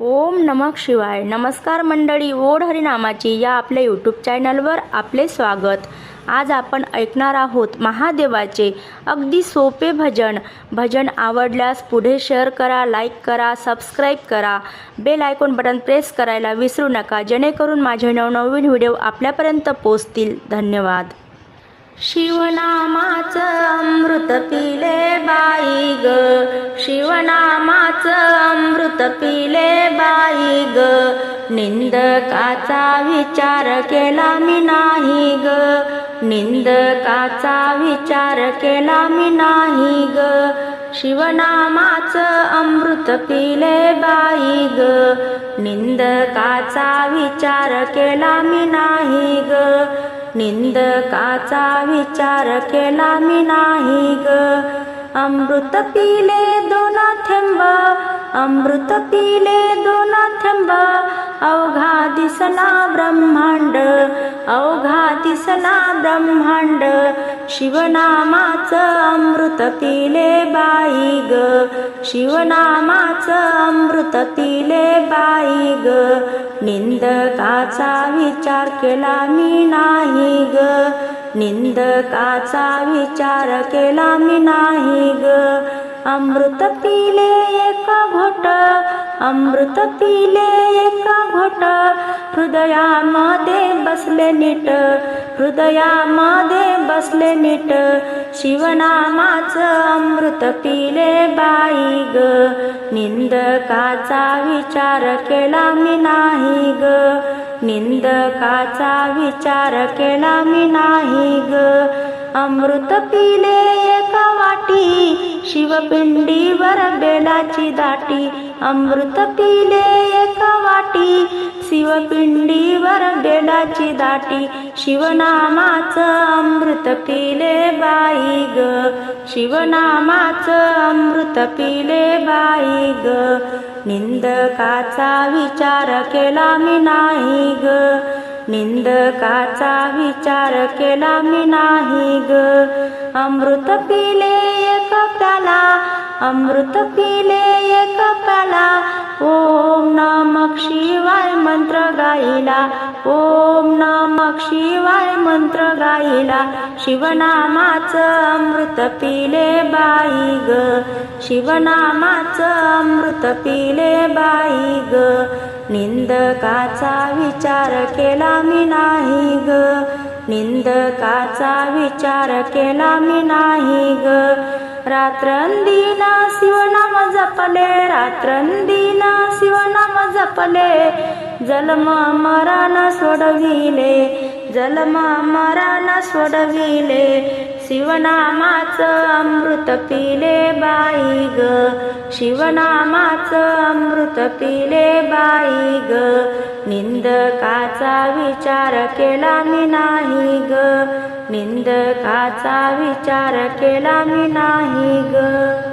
ओम नमक शिवाय. नमस्कार मंडळी ओढ हरिनामाची या आपल्या यूट्यूब चॅनलवर आपले स्वागत. आज आपण ऐकणार आहोत महादेवाचे अगदी सोपे भजन. भजन आवडल्यास पुढे शेअर करा लाईक करा सबस्क्राईब करा. बेल आयकॉन बटन प्रेस करायला विसरू नका जेणेकरून माझे नवनवीन व्हिडिओ आपल्यापर्यंत पोचतील धन्यवाद. शिवनामाचं अमृत पिले बाई ग. शिवनामाचं अमृत पिले बाई ग. निंदकाचा विचार केला मी नाही ग. निंदकाचा विचार केला मी नाही ग. शिवनामाचं अमृत पिले बाई ग. निंदकाचा विचार केला मी नाही ग. निंदकाचा विचार केला मी नाही ग. अमृत पिले दोना थेंब अमृत पिले दोन थेंब अवघा दिसना ब्रह्मांड अवघा दिसना ब्रह्मांड शिवनामाचं अमृत पिले बाई ग शिवनामाचं अमृत पिले बाई ग निंदकाचा विचार केला मी नाही ग निंदकाचा विचार केला मी नाही ग अमृत पिले एका घोट अमृत पिले एका घोट. हृदयामध्ये बसले नीट हृदयामध्ये बसले नीट. शिवनामाचं अमृत पिले बाई ग. निंदकाचा विचार केला मी नाही ग. निंदकाचा विचार केला मी नाही ग. अमृत पिले एका वाटी शिवपिंडीवर बेलाची दाटी. अमृत पिले एका वाटी शिवपिंडीवर बेलाची दाटी. शिवनामाचं अमृत पिले बाई ग शिवनामाचं अमृत पिले बाई ग. निंदकाचा विचार केला मी नाही ग. निंदकाचा विचार केला मी नाही ग. अमृत पिले एक प्याला अमृत पिले एक प्याला ओम नमक शिवाय मंत्र गाईला ओम नमक शिवाय मंत्र गाईला शिवनामाचं अमृत पिले बाई ग. शिवनामाचं अमृत पिले बाई ग. निंदकाचा विचार केला मी नाही ग. निंदकाचा विचार केला मी नाही ग. रात्रंदिन शिवनाम जपले रात्रंदिन शिवनाम जपले. जलम मरण सोडविले जलम मरण सोडविले. शिवनामाचं अमृत पिले बाई ग. शिवनामाचं अमृत पिले बाई ग. निंदकाचा विचार केला मी नाही ग. निंदकाचा विचार केला मी नाही ग.